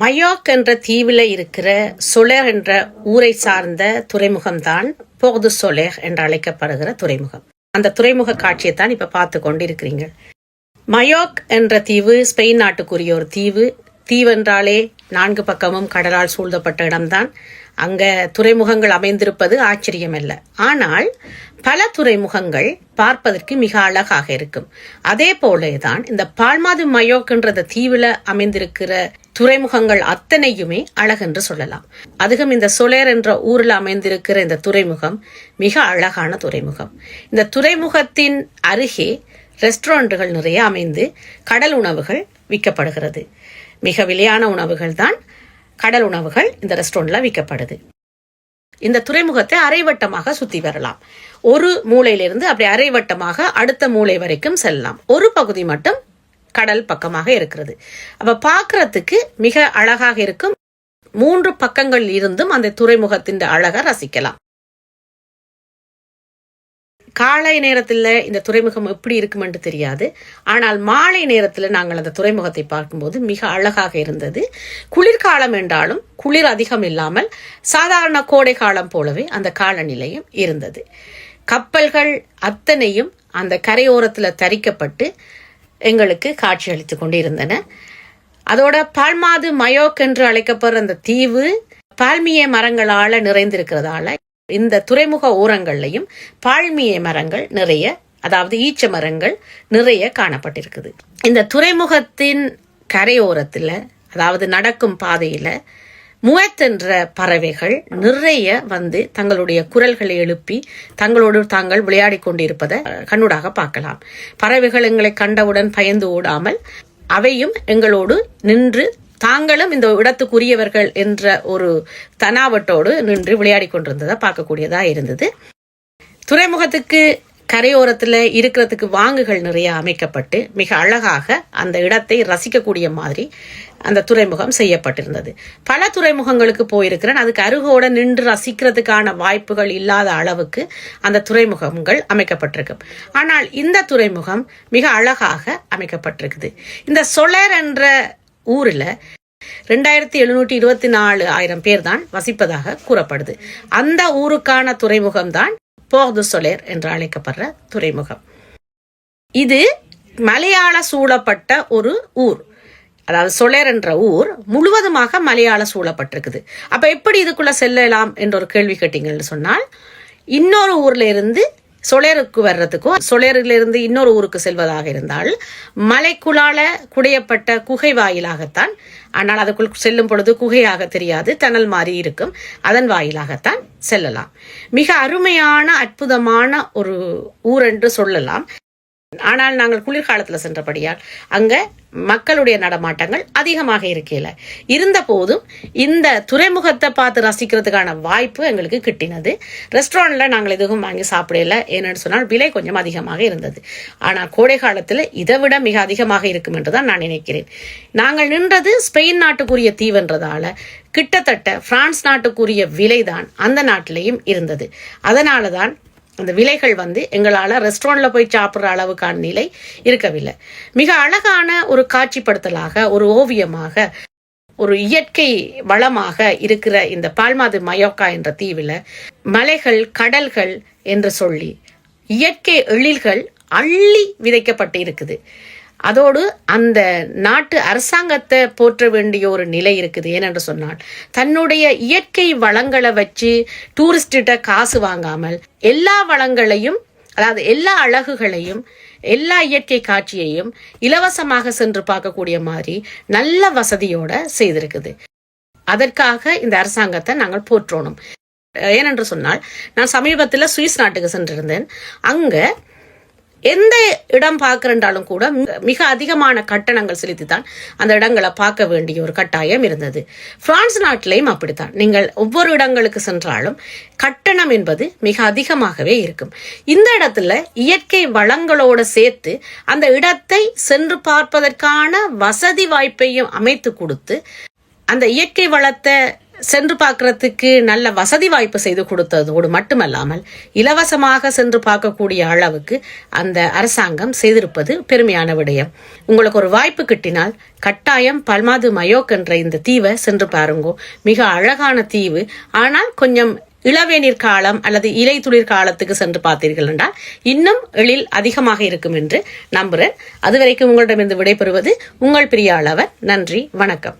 மயோக் என்ற தீவில் இருக்கிற சொலேர் என்ற ஊரை சார்ந்த துறைமுகம்தான் போது சொலேர் என்று அழைக்கப்படுகிற துறைமுகம். அந்த துறைமுக காட்சியை தான் இப்போ பார்த்து கொண்டிருக்கிறீங்க மயோக் என்ற தீவு ஸ்பெயின் நாட்டுக்குரிய ஒரு தீவு. தீவென்றாலே நான்கு பக்கமும் கடலால் சூழ்ந்தப்பட்ட இடம்தான். அங்க துறைமுகங்கள் அமைந்திருப்பது ஆச்சரியமல்ல. ஆனால் பல துறைமுகங்கள் பார்ப்பதற்கு மிக அழகாக இருக்கும். அதே போலதான் இந்த பால்மாது மயோக் என்ற தீவுல அமைந்திருக்கிற துறைமுகங்கள் அத்தனையுமே அழகென்று சொல்லலாம். அதுவும் இந்த சொலேர் என்ற ஊரில் அமைந்திருக்கிற இந்த துறைமுகம் மிக அழகான துறைமுகம். இந்த துறைமுகத்தின் அருகே ரெஸ்டாரண்ட்டுகள் நிறைய அமைந்து கடல் உணவுகள் விற்கப்படுகிறது. மிக விலையான உணவுகள் தான் கடல் உணவுகள் இந்த ரெஸ்டாரண்ட்ல விற்கப்படுது. இந்த துறைமுகத்தை அரைவட்டமாக சுத்தி வரலாம். ஒரு மூலையிலிருந்து அப்படி அரைவட்டமாக அடுத்த மூலை வரைக்கும் செல்லலாம். ஒரு பகுதி மட்டும் கடல் பக்கமாக இருக்கிறது. அப்ப பார்க்கறதுக்கு மிக அழகாக இருக்கும். மூன்று பக்கங்கள் இருந்தும் அந்த துறைமுகத்தின் அழகை ரசிக்கலாம். காலை நேரத்தில் இந்த துறைமுகம் எப்படி இருக்கும் என்று தெரியாது. ஆனால் மாலை நேரத்தில் நாங்கள் அந்த துறைமுகத்தை பார்க்கும்போது மிக அழகாக இருந்தது. குளிர்காலம் என்றாலும் குளிர் அதிகம் இல்லாமல் சாதாரண கோடை காலம் போலவே அந்த காலநிலையும் இருந்தது. கப்பல்கள் அத்தனையும் அந்த கரையோரத்தில் தரிக்கப்பட்டு எங்களுக்கு காட்சியளித்து கொண்டிருந்தன. அதோட பால்மாது மயோக் என்று அழைக்கப்படுற அந்த தீவு பால்மிய மரங்களால நிறைந்திருக்கிறதால இந்த துறைமுக ஓரங்கள்லையும் பால்மிய மரங்கள் நிறைய அதாவது ஈச்ச மரங்கள் நிறைய காணப்பட்டிருக்குது. இந்த துறைமுகத்தின் கரையோரத்தில் அதாவது நடக்கும் பாதையில் முவத்தென்ற பறவைகள் நிறைய வந்து தங்களுடைய குரல்களை எழுப்பி தங்களோடு தாங்கள் விளையாடி கொண்டிருப்பதை கண்ணுடாக பார்க்கலாம். பறவைகள் எங்களை கண்டவுடன் பயந்து ஓடாமல் அவையும் எங்களோடு நின்று தாங்களும் இந்த இடத்துக்குரியவர்கள் என்ற ஒரு தனாவட்டோடு நின்று விளையாடி கொண்டிருந்ததை பார்க்கக்கூடியதா இருந்தது. துறைமுகத்துக்கு கரையோரத்தில் இருக்கிறதுக்கு வாங்குகள் நிறைய அமைக்கப்பட்டு மிக அழகாக அந்த இடத்தை ரசிக்கக்கூடிய மாதிரி அந்த துறைமுகம் செய்யப்பட்டிருந்தது. பல துறைமுகங்களுக்கு போயிருக்கிறேன். அதுக்கு அருகோட நின்று ரசிக்கிறதுக்கான வாய்ப்புகள் இல்லாத அளவுக்கு அந்த துறைமுகங்கள் அமைக்கப்பட்டிருக்கு. ஆனால் இந்த துறைமுகம் மிக அழகாக அமைக்கப்பட்டிருக்குது. இந்த சொலர் என்ற ஊரில் ரெண்டாயிரத்தி எழுநூற்றி இருபத்தி நாலு ஆயிரம் பேர் தான் வசிப்பதாக கூறப்படுது. அந்த ஊருக்கான துறைமுகம் தான் போர்து சொலேர் என்று அழைக்கப்படுற துறைமுகம். இது மலையாள சூழப்பட்ட ஒரு ஊர். அதாவது சொலேர் என்ற ஊர் முழுவதுமாக மலையாள சூழப்பட்டிருக்குது. அப்ப எப்படி இதுக்குள்ள செல்லலாம் என்ற ஒரு கேள்வி கேட்டீங்கன்னு சொன்னால் இன்னொரு ஊர்ல இருந்து சொலேருக்கு வர்றதுக்கும் சொலேரில் இருந்து இன்னொரு ஊருக்கு செல்வதாக இருந்தால் மலைக்குள்ளால குடையப்பட்ட குகை வாயிலாகத்தான் ஆனால் அதுக்குள் செல்லும் பொழுது குகையாக தெரியாது தணல் மாறி இருக்கும் அதன் வாயிலாகத்தான் செல்லலாம். மிக அருமையான அற்புதமான ஒரு ஊர் என்று சொல்லலாம். ஆனால் நாங்கள் குளிர்காலத்தில் சென்றபடியால் அங்கே மக்களுடைய நடமாட்டங்கள் அதிகமாக இருக்கையில. இருந்த போதும் இந்த துறைமுகத்தை பார்த்து ரசிக்கிறதுக்கான வாய்ப்பு எங்களுக்கு கிட்டினது. ரெஸ்டாரண்ட்டில் நாங்கள் எதுவும் வாங்கி சாப்பிடல. ஏன்னு சொன்னால் விலை கொஞ்சம் அதிகமாக இருந்தது. ஆனால் கோடை காலத்தில் இதை விட மிக அதிகமாக இருக்கும் என்று தான் நான் நினைக்கிறேன். நாங்கள் நின்றது ஸ்பெயின் நாட்டுக்குரிய தீவென்றதால கிட்டத்தட்ட பிரான்ஸ் நாட்டுக்குரிய விலைதான் அந்த நாட்டிலையும் இருந்தது. அதனால தான் அந்த விலைகள் வந்து எங்களால் ரெஸ்டாரண்ட்டில் போய் சாப்பிட்ற அளவுக்கான நிலை இருக்கவில்லை. மிக அழகான ஒரு காட்சிப்படுத்தலாக ஒரு ஓவியமாக ஒரு இயற்கை வளமாக இருக்கிற இந்த பால்மாது மயோக்கா என்ற தீவில் மலைகள் கடல்கள் என்று சொல்லி இயற்கை எழில்கள் அள்ளி விதைக்கப்பட்டு இருக்குது. அதோடு அந்த நாட்டு அரசாங்கத்தை போற்ற வேண்டிய ஒரு நிலை இருக்குது ஏனென்று சொன்னால். தன்னுடைய இயற்கை வளங்களை வச்சு டூரிஸ்டிட்ட காசு வாங்காமல் எல்லா வளங்களையும் அதாவது எல்லா அழகுகளையும் எல்லா இயற்கை காட்சியையும் இலவசமாக சென்று பார்க்கக்கூடிய மாதிரி நல்ல வசதியோட செய்திருக்குது. அதற்காக இந்த அரசாங்கத்தை நாங்கள் போற்றோணும். ஏனென்று சொன்னால் நான் சமீபத்தில் சுவிஸ் நாட்டுக்கு சென்றிருந்தேன். அங்கே எந்த இடம் பார்க்கிறண்டாலும் கூட மிக அதிகமான கட்டணங்கள் செலுத்தித்தான் அந்த இடங்களை பார்க்க வேண்டிய ஒரு கட்டாயம் இருந்தது. பிரான்ஸ் நாட்டிலையும் அப்படித்தான். நீங்கள் ஒவ்வொரு இடங்களுக்கு சென்றாலும் கட்டணம் என்பது மிக அதிகமாகவே இருக்கும். இந்த இடத்துல இயற்கை வளங்களோட சேர்த்து அந்த இடத்தை சென்று பார்ப்பதற்கான வசதி வாய்ப்பையும் அமைத்து கொடுத்து அந்த இயற்கை வளத்தை சென்று பார்க்கறதுக்கு நல்ல வசதி வாய்ப்பு செய்து கொடுத்ததோடு மட்டுமல்லாமல் இலவசமாக சென்று பார்க்கக்கூடிய அளவுக்கு அந்த அரசாங்கம் செய்திருப்பது பெருமையான விடயம். உங்களுக்கு ஒரு வாய்ப்பு கிட்டினால் கட்டாயம் பல்மாது மயோக் என்ற இந்த தீவை சென்று பாருங்கோ. மிக அழகான தீவு. ஆனால் கொஞ்சம் இளவேநீர் காலம் அல்லது இலை துளிர் காலத்துக்கு சென்று பார்த்தீர்கள் என்றால் இன்னும் எழில் அதிகமாக இருக்கும் என்று நம்புகிறேன் அதுவரைக்கும் உங்களிடமிருந்து விடைபெறுவது உங்கள் பிரியாளவர் நன்றி. வணக்கம்.